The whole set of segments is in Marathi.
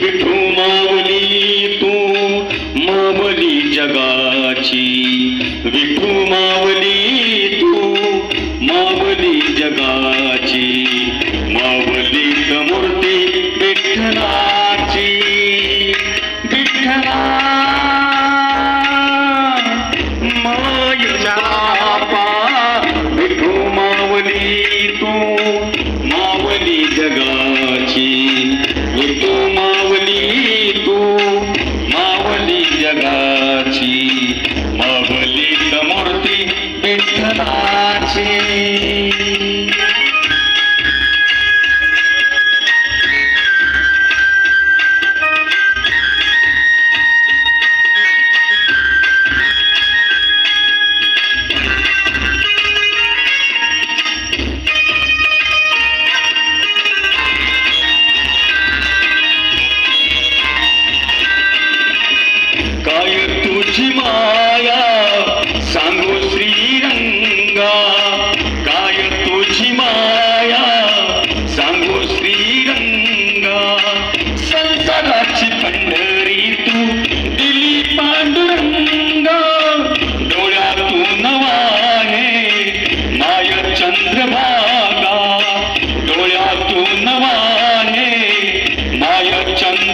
विठू मावली तू मावली जगाची. विठू मावली तू मावली जगाची. मावली मूर्ती विठ्ठलाची. विठ्ठला माय विठू मावली तू मावली जगा নাচে माया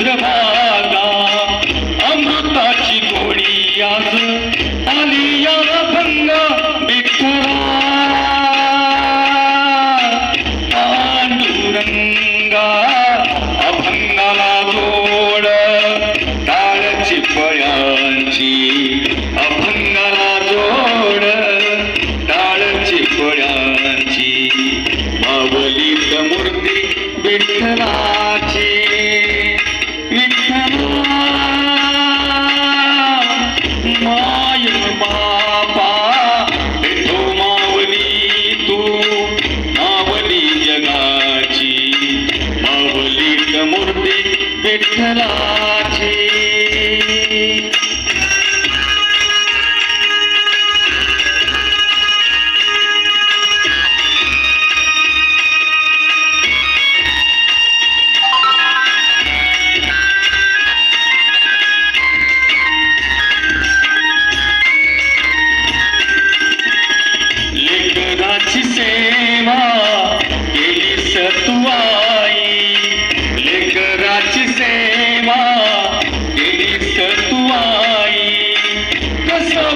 चंद्रभागा अमृताची गोडी आज आली या भंगा पांडुरंगा अभंगाला जोड टाळची फळ्यांची अभंगाला जोड टाळची फळ्यांची मावलीत मूर्ती विठ्ठला. मावलीत मूर्ती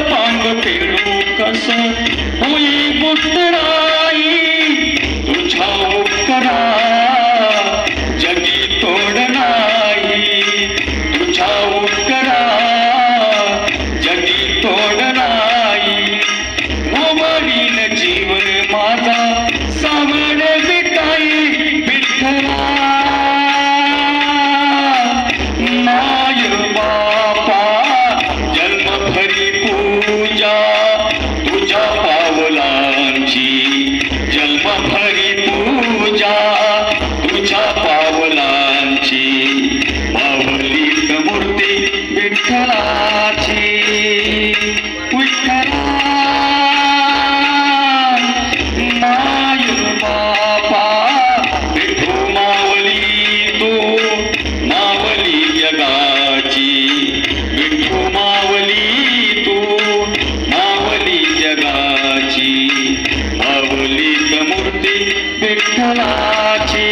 பாங்கத்தில் கச உயிர் முட்டராயே जगाची समूर्ती विठ्ठलाची.